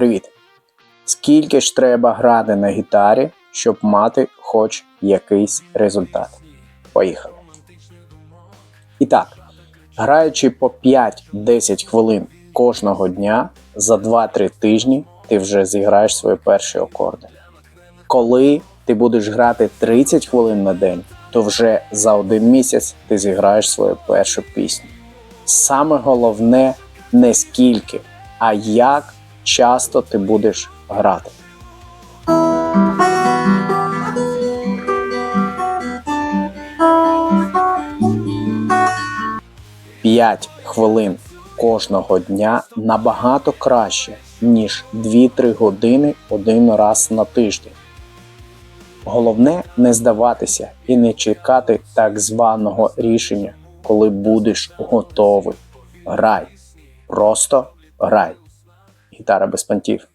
Привіт! Скільки ж треба грати на гітарі, щоб мати хоч якийсь результат? Поїхали. І так, граючи по 5-10 хвилин кожного дня, за 2-3 тижні ти вже зіграєш свої перші акорди. Коли ти будеш грати 30 хвилин на день, то вже за один місяць ти зіграєш свою першу пісню. Саме головне не скільки, а як часто ти будеш грати. П'ять хвилин кожного дня набагато краще, ніж 2-3 години один раз на тиждень. Головне не здаватися і не чекати так званого рішення, коли будеш готовий. Грай. Просто грай. Гітара без понтів.